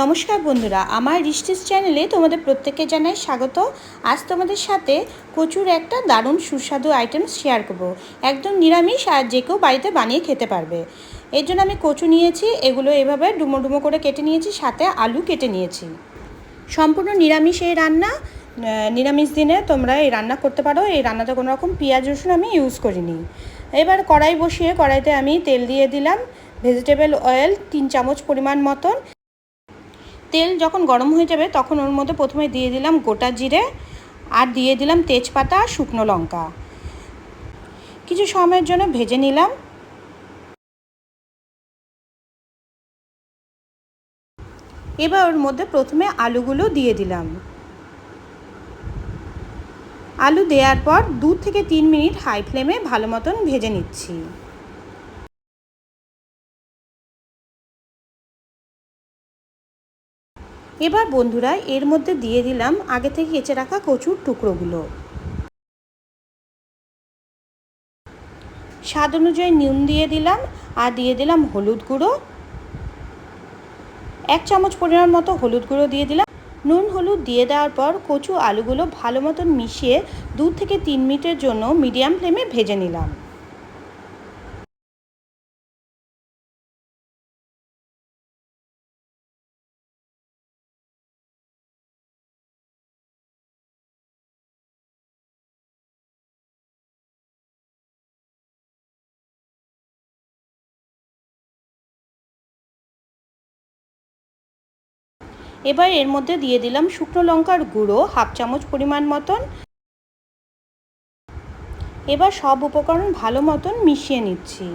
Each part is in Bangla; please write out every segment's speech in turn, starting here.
নমস্কার বন্ধুরা, আমার রিস্টিস চ্যানেলে তোমাদের প্রত্যেককে জানাই স্বাগত। আজ তোমাদের সাথে কচুর একটা দারুণ সুস্বাদু আইটেম শেয়ার করব। একদম নিরামিষ আর যে কেউ বাড়িতে বানিয়ে খেতে পারবে। এর জন্য আমি কচু নিয়েছি, এগুলো এভাবে ডুমো ডুমো করে কেটে নিয়েছি, সাথে আলু কেটে নিয়েছি। সম্পূর্ণ নিরামিষ এই রান্না। নিরামিষ দিনে তোমরা এই রান্না করতে পারো। এই রান্নাতে কোনো রকম পেঁয়াজ, রসুন আমি ইউজ করিনি। এবার কড়াই বসিয়ে কড়াইতে আমি তেল দিয়ে দিলাম। ভেজিটেবল অয়েল তিন চামচ পরিমাণ মতন। তেল যখন গরম হয়ে যাবে, তখন ওর মধ্যে প্রথমে দিয়ে দিলাম গোটা জিরে আর দিয়ে দিলাম তেজপাতা আর শুকনো লঙ্কা। কিছু সময়ের জন্য ভেজে নিলাম। এবার ওর মধ্যে প্রথমে আলুগুলো দিয়ে দিলাম। আলু দেওয়ার পর দু থেকে তিন মিনিট হাই ফ্লেমে ভালো মতন ভেজে নিচ্ছি। এবার বন্ধুরা, এর মধ্যে দিয়ে দিলাম আগে থেকে কেচে রাখা কচুর টুকরোগুলো। স্বাদ অনুযায়ী নুন দিয়ে দিলাম আর দিয়ে দিলাম হলুদ গুঁড়ো। এক চামচ পরিমাণ মতো হলুদ গুঁড়ো দিয়ে দিলাম। নুন হলুদ দিয়ে দেওয়ার পর কচু আলুগুলো ভালো মতন মিশিয়ে দু থেকে তিন মিনিটের জন্য মিডিয়াম ফ্লেমে ভেজে নিলাম। এবার এর মধ্যে দিয়ে দিলাম শুকনো লঙ্কার গুঁড়ো, হাফ চামচ পরিমাণ মতন। এবার সব উপকরণ ভালো মতন মিশিয়ে নিচ্ছি।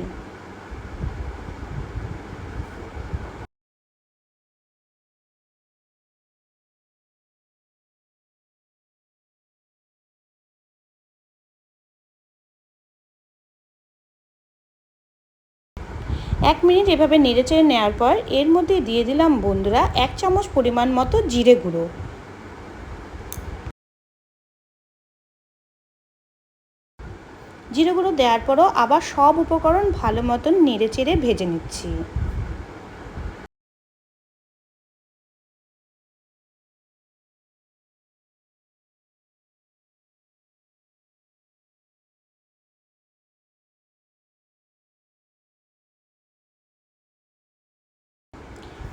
এক মিনিট এভাবে নেড়েচেড়ে নেওয়ার পর এর মধ্যে দিয়ে দিলাম বন্ধুরা এক চামচ পরিমাণ মতো জিরে গুঁড়ো। জিরে গুঁড়ো দেওয়ার পরও আবার সব উপকরণ ভালো মতন নেড়েচেড়ে ভেজে নিচ্ছি।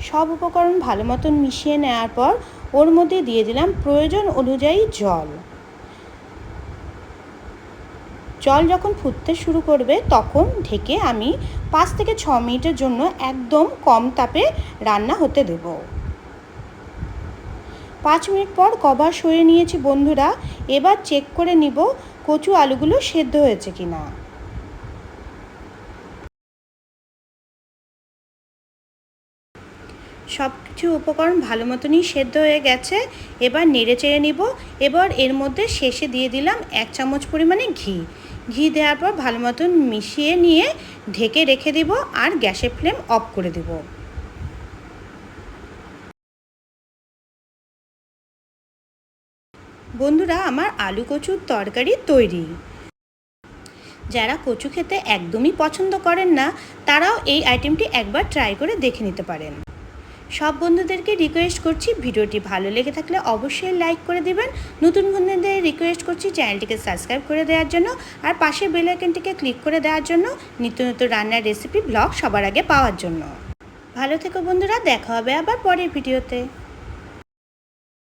সব উপকরণ ভালো মতন মিশিয়ে নেওয়ার পর ওর মধ্যে দিয়ে দিলাম প্রয়োজন অনুযায়ী জল। জল যখন ফুটতে শুরু করবে তখন ঢেকে আমি পাঁচ থেকে ছ মিনিটের জন্য একদম কম তাপে রান্না হতে দেব। পাঁচ মিনিট পর কভার সরিয়ে নিয়েছি বন্ধুরা, এবার চেক করে নিব কচু আলুগুলো সেদ্ধ হয়েছে কিনা। সব কিছু উপকরণ ভালো মতনই সেদ্ধ হয়ে গেছে, এবার নেড়ে চেড়ে নিব। এবার এর মধ্যে শেষে দিয়ে দিলাম এক চামচ পরিমাণে ঘি। ঘি দেওয়ার পর ভালো মতন মিশিয়ে নিয়ে ঢেকে রেখে দিব আর গ্যাসের ফ্লেম অফ করে দেব। বন্ধুরা, আমার আলু কচুর তরকারি তৈরি। যারা কচু খেতে একদমই পছন্দ করেন না, তারাও এই আইটেমটি একবার ট্রাই করে দেখে নিতে পারেন। সব বন্ধুদেরকে রিকোয়েস্ট করছি ভিডিওটি ভালো লেগে থাকলে অবশ্যই লাইক করে দিবেন। নতুন বন্ধুদের রিকোয়েস্ট করছি চ্যানেলটিকে সাবস্ক্রাইব করে দেওয়ার জন্য আর পাশে বেল আইকনটিকে ক্লিক করে দেওয়ার জন্য নিত্য নতুন রান্নার রেসিপি ব্লগ সবার আগে পাওয়ার জন্য। ভালো থেকো বন্ধুরা, দেখা হবে আবার পরের ভিডিওতে